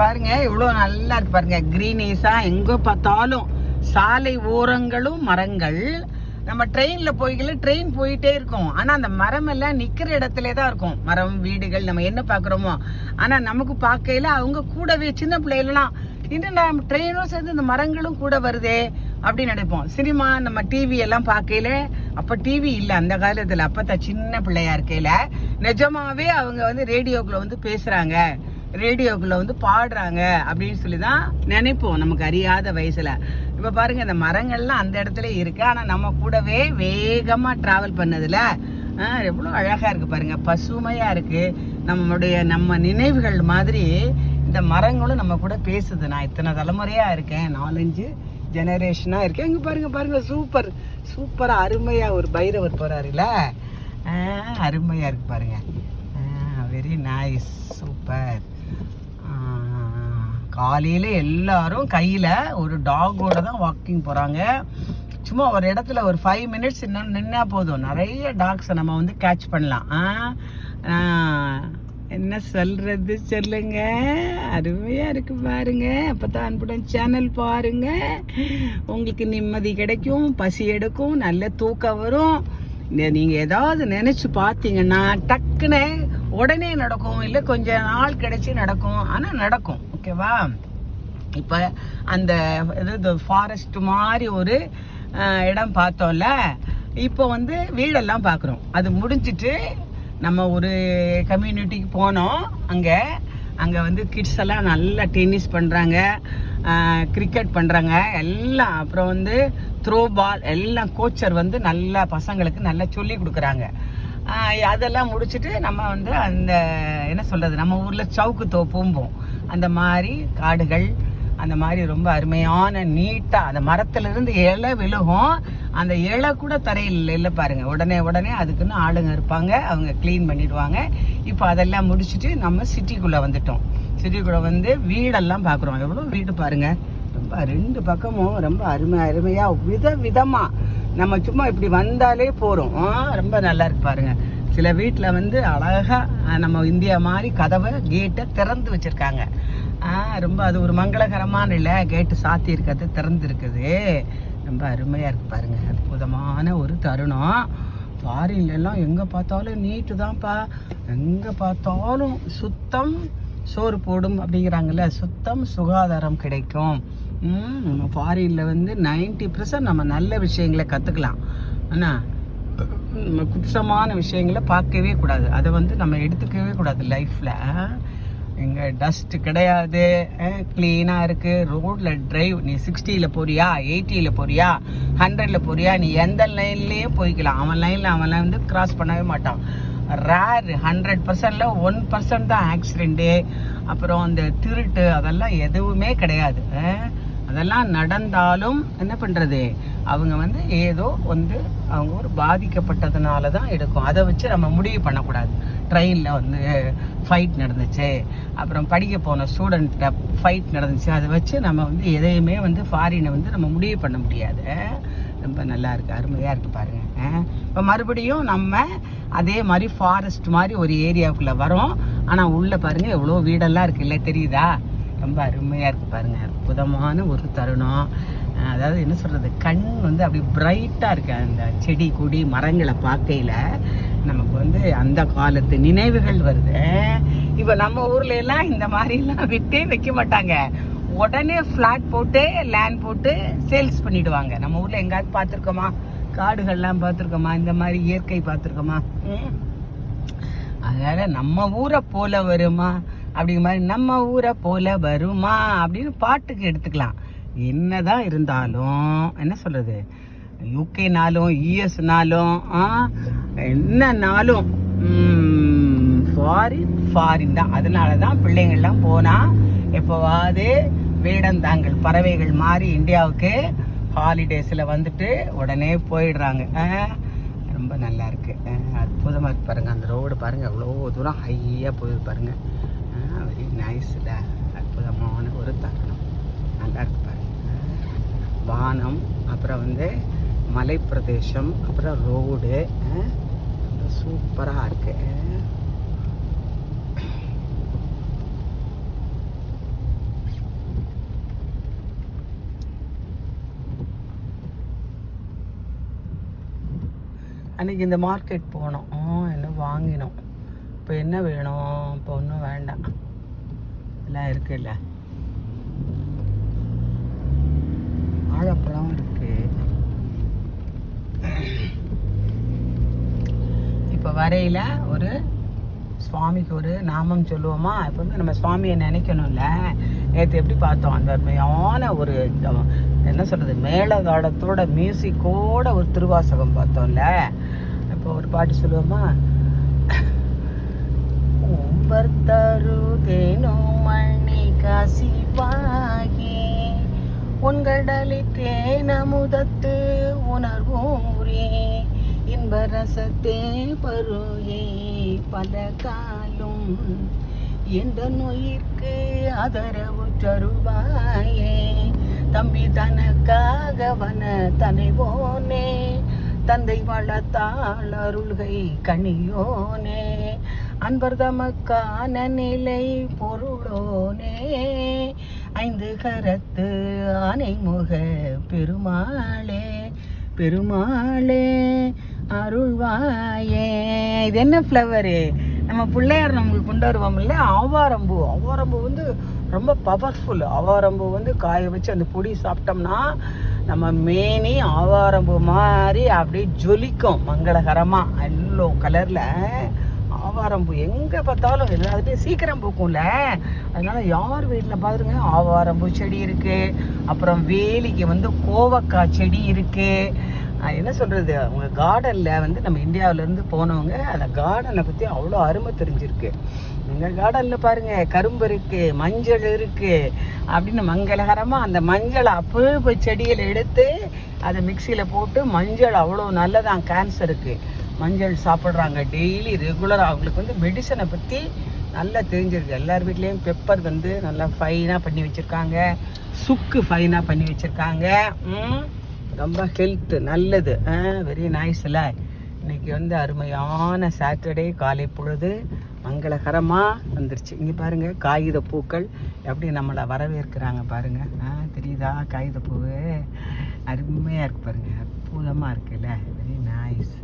பாருங்க இவ்வளோ நல்லா இருக்கு பாருங்க. கிரீனீஸா எங்கே பார்த்தாலும் சாலை ஓரங்களும் மரங்கள். நம்ம ட்ரெயினில் போய்க்கல ட்ரெயின் போயிட்டே இருக்கும். ஆனால் அந்த மரம் எல்லாம் நிற்கிற இடத்துல தான் இருக்கும். மரம் வீடுகள் நம்ம என்ன பார்க்குறோமோ. ஆனால் நமக்கு பார்க்கையில அவங்க கூடவே சின்ன பிள்ளைகள்லாம் இன்னும் நம்ம ட்ரெயினும் சேர்ந்து இந்த மரங்களும் கூட வருதே அப்படின்னு நினைப்போம். சினிமா நம்ம டிவி எல்லாம் பார்க்கையில அப்போ டிவி இல்லை. அந்த காலத்தில் அப்போ தான் சின்ன பிள்ளையா இருக்கையில நிஜமாவே அவங்க வந்து ரேடியோக்குள்ள வந்து பேசுறாங்க. ரேடியோக்குள்ளே வந்து பாடுறாங்க அப்படின்னு சொல்லி தான் நினைப்போம் நமக்கு அறியாத வயசில். இப்போ பாருங்கள் இந்த மரங்கள்லாம் அந்த இடத்துல இருக்குது ஆனால் நம்ம கூடவே வேகமாக ட்ராவல் பண்ணதில் எவ்வளோ அழகாக இருக்குது பாருங்கள் பசுமையாக இருக்குது நம்மளுடைய நம்ம நினைவுகள் மாதிரி இந்த மரங்களும் நம்ம கூட பேசுது. நான் இத்தனை தலைமுறையாக இருக்கேன். நாலஞ்சு ஜெனரேஷனாக இருக்கேன். இங்கே பாருங்கள் பாருங்கள் சூப்பர் சூப்பராக அருமையாக ஒரு பைரவர் போறாருல அருமையாக இருக்குது பாருங்கள் வெரி நைஸ் சூப்பர் காலையில் எல்லாரும் கையில் ஒரு டாகோட தான் வாக்கிங் போகிறாங்க சும்மா ஒரு இடத்துல ஒரு ஃபைவ் மினிட்ஸ் இன்னும் நின்னா போதும். நிறைய டாக்ஸை நம்ம வந்து கேட்ச் பண்ணலாம். என்ன சொல்கிறது சொல்லுங்க? அருமையாக இருக்கு பாருங்க. அப்பதான் அன்புடன் சேனல் பாருங்க. உங்களுக்கு நிம்மதி கிடைக்கும் பசி எடுக்கும் நல்ல தூக்கம் வரும். நீங்கள் ஏதாவது நினச்சி பார்த்தீங்கன்னா டக்குன்னு உடனே நடக்கும் இல்லை கொஞ்ச நாள் கிடைச்சி நடக்கும். ஆனால் நடக்கும் ஓகேவா இப்போ அந்த இது ஃபாரஸ்ட் மாதிரி ஒரு இடம் பார்த்தோம்ல இப்போ வந்து வீடெல்லாம் பார்க்குறோம். அது முடிஞ்சிட்டு நம்ம ஒரு கம்யூனிட்டிக்கு போனோம். அங்கே அங்கே வந்து கிட்ஸ் எல்லாம் நல்லா டென்னிஸ் பண்ணுறாங்க கிரிக்கெட் பண்ணுறாங்க எல்லாம். அப்புறம் வந்து த்ரோ பால் எல்லாம் கோச்சர் வந்து நல்லா பசங்களுக்கு நல்லா சொல்லி கொடுக்குறாங்க. அதெல்லாம் முடிச்சுட்டு நம்ம வந்து அந்த என்ன சொல்கிறது நம்ம ஊரில் சவுக்கு தோப்பும்போம் அந்த மாதிரி காடுகள் அந்த மாதிரி ரொம்ப அருமையான நீட்டாக அந்த மரத்துலேருந்து இலை விழுகும். அந்த இலை கூட தரையில் இல்லை பாருங்கள் உடனே உடனே அதுக்குன்னு ஆளுங்க இருப்பாங்க. அவங்க க்ளீன் பண்ணிடுவாங்க. இப்போ அதெல்லாம் முடிச்சுட்டு நம்ம சிட்டிக்குள்ளே வந்துட்டோம். சிட்டிக்குள்ளே வந்து வீடெல்லாம் பார்க்குறோம் எவ்வளோ வீடு பாருங்கள் ரொம்ப ரெண்டு பக்கமும் ரொம்ப அருமை அருமையாக வித விதமாக நம்ம சும்மா இப்படி வந்தாலே போகிறோம் ஆ, ரொம்ப நல்லா இருக்கு பாருங்க. சில வீட்டில் வந்து அழகாக நம்ம இந்தியா மாதிரி கதவை கேட்டை திறந்து வச்சிருக்காங்க. ரொம்ப அது ஒரு மங்களகரமான இல்லை கேட்டு சாத்தி இருக்கிறது திறந்து இருக்குது. ரொம்ப அருமையாக இருக்குது பாருங்க. அற்புதமான ஒரு தருணம். ஃபாரின்லலாம் எங்கே பார்த்தாலும் நீட்டு தான்ப்பா. எங்கே பார்த்தாலும் சுத்தம் சோறு போடும் அப்படிங்கிறாங்கல்ல. சுத்தம் சுகாதாரம் கிடைக்கும். ஃபாரினில் வந்து 90% நம்ம நல்ல விஷயங்களை கற்றுக்கலாம் ஆனால் நம்ம குற்றமான விஷயங்களை பார்க்கவே கூடாது. அதை வந்து நம்ம எடுத்துக்கவே கூடாது லைஃப்பில் எங்கே டஸ்ட் கிடையாது. க்ளீனாக இருக்குது ரோட்டில் ட்ரைவ் நீ சிக்ஸ்டியில் போறியா எயிட்டியில் போறியா ஹண்ட்ரடில் போறியா நீ எந்த லைன்லேயும் போய்க்கலாம். அவன் லைனில் அவன் வந்து கிராஸ் பண்ணவே மாட்டான். ரேர் ஹண்ட்ரட் பர்சன்டில் ஒன் பர்சன்ட் தான் ஆக்சிடெண்ட்டு அப்புறம் அந்த திருட்டு அதெல்லாம் எதுவுமே கிடையாது. அதெல்லாம் நடந்தாலும் என்ன பண்ணுறது அவங்க வந்து ஏதோ வந்து அவங்க ஒரு பாதிக்கப்பட்டதுனால தான் எடுக்கும். அதை வச்சு நம்ம முடிவு பண்ணக்கூடாது. ட்ரெயினில் வந்து ஃபைட் நடந்துச்சு. அப்புறம் படிக்க போன ஸ்டூடெண்ட்ட ஃபைட் நடந்துச்சு. அதை வச்சு நம்ம வந்து எதையுமே வந்து ஃபாரினை வந்து நம்ம முடிவு பண்ண முடியாது. ரொம்ப நல்லா இருக்குது அருமையாக இருக்குது பாருங்க. இப்போ மறுபடியும் நம்ம அதே மாதிரி ஃபாரஸ்ட் மாதிரி ஒரு ஏரியாவுக்குள்ளே வரோம். ஆனால் உள்ளே பாருங்கள் எவ்வளோ வீடெல்லாம் இருக்குல்ல தெரியுதா? ரொம்ப அருமையாக இருக்குது பாருங்கள் அற்புதமான ஒரு தருணம். அதாவது என்ன சொல்கிறது கண் வந்து அப்படி பிரைட்டாக இருக்கு. அந்த செடி கொடி மரங்களை பார்க்கையில நமக்கு வந்து அந்த காலத்து நினைவுகள் வருது. இப்போ நம்ம ஊர்ல எல்லாம் இந்த மாதிரிலாம் விட்டே வைக்க மாட்டாங்க. உடனே ஃப்ளாட் போட்டு லேண்ட் போட்டு சேல்ஸ் பண்ணிடுவாங்க. நம்ம ஊரில் எங்கேயாவது பார்த்துருக்கோமா? காடுகள்லாம் பார்த்துருக்கோமா? இந்த மாதிரி இயற்கை பார்த்துருக்கோமா? அதனால் நம்ம ஊரை போல வருமா? அப்படிங்கிற மாதிரி நம்ம ஊரை போல வருமா? அப்படின்னு பாட்டுக்கு எடுத்துக்கலாம். என்னதான் இருந்தாலும் என்ன சொல்றது? யூகேனாலும் யூஎஸ்னாலும் என்னன்னாலும் ஃபாரின் ஃபாரின் தான் அதனால தான். பிள்ளைங்கள்லாம் போனால் எப்போவாது வேடந்தாங்கள் பறவைகள் மாதிரி இந்தியாவுக்கு ஹாலிடேஸில் வந்துட்டு உடனே போயிடுறாங்க. ரொம்ப நல்லா இருக்கு. அற்புதமாக இருக்கு பாருங்க. அந்த ரோடு பாருங்க அவ்வளோ தூரம் ஹையாக போயிருக்கு பாருங்க. எப்படி நைஸில் அற்புதமான ஒரு தருணம் நல்லா இருக்கு பாருங்க வானம் அப்புறம் வந்து மலைப்பிரதேசம் அப்புறம் ரோடு சூப்பராக இருக்கு அன்றைக்கி இந்த மார்க்கெட் போனோம். என்ன வாங்கினோம். இப்போ என்ன வேணும்? இப்போ ஒன்றும் வேண்டாம். எல்லாம் இருக்குல்ல. வாழைப்பழம் இருக்கு. இப்போ வரையில ஒரு சுவாமிக்கு ஒரு நாமம் சொல்லுவோமா? எப்பவுமே நம்ம சுவாமியை நினைக்கணும்ல. நேற்று எப்படி பார்த்தோம்? அந்த அருமையான ஒரு என்ன சொல்கிறது மேளதாளத்தோட மியூசிக்கோட ஒரு திருவாசகம் பார்த்தோம்ல. இப்போ ஒரு பாட்டு சொல்லுவோமா? உம்பர் தருதேனோ மணி கசிவாகி உன்கடலி தேனமுதத்து உணர்வூரே இன்பரசத்தே பருகே பல காலும். எந்த நோயிற்கு ஆதரவு தருவாயே தம்பி தனக்காக வன தனைவோனே தந்தை வளத்தாள் அருள்கை கனியோனே. அன்பர் தமக்கான நிலை பொருளோனே. ஐந்து கரத்து ஆனை முக பெருமாளே பெருமாளே அருள்வாயே. இது என்ன ஃப்ளவரு நம்ம பிள்ளையார் நம்மளுக்கு கொண்டு வருவோம்ல ஆவாரம்பூ. ஆவாரம்பூ வந்து ரொம்ப பவர்ஃபுல் ஆவாரம்பூ வந்து காய வச்சு அந்த பொடி சாப்பிட்டோம்னா நம்ம மேனி ஆவாரம்பூ மாதிரி அப்படியே ஜொலிக்கும் மங்களகரமாக எல்லோ கலரில் ஆவாரம்பூ எங்கே பார்த்தாலும் எல்லாத்துலேயும் சீக்கிரம் பூக்கும்ல. அதனால் யார் வீட்டில் பார்த்துருங்க ஆவாரம்பூ செடி இருக்குது அப்புறம் வேலிக்கு வந்து கோவக்காய் செடி இருக்குது என்ன சொல்கிறது அவங்க கார்டனில் வந்து நம்ம இந்தியாவிலேருந்து போனவங்க அந்த கார்டனை பற்றி அவ்வளோ அருமை தெரிஞ்சிருக்கு. எங்கள் கார்டனில் பாருங்கள் கரும்பு இருக்குது மஞ்சள் இருக்குது அப்படின்னு மங்களகரமாக அந்த மஞ்சளை அப்போ செடியில் எடுத்து அதை மிக்சியில் போட்டு மஞ்சள் அவ்வளோ நல்லதான் கேன்சருக்கு மஞ்சள் சாப்பிட்றாங்க டெய்லி ரெகுலராக அவங்களுக்கு வந்து மெடிசனை பற்றி நல்லா தெரிஞ்சிருக்கு. எல்லார் வீட்லேயும் பெப்பர் வந்து நல்லா ஃபைனாக பண்ணி வச்சுருக்காங்க. சுக்கு ஃபைனாக பண்ணி வச்சுருக்காங்க. ரொம்ப ஹெல்த்து நல்லது. வெரி நைஸ்ல இன்னைக்கு வந்து அருமையான சாட்டர்டே காலை பொழுது மங்களகரமாக வந்துருச்சு. இங்கே பாருங்கள் காகித பூக்கள் எப்படி நம்மளை வரவேற்கிறாங்க பாருங்கள் ஆ தெரியுதா? காகித பூவு? அருமையாக இருக்கு பாருங்கள் அற்புதமாக இருக்குல்ல. Very nice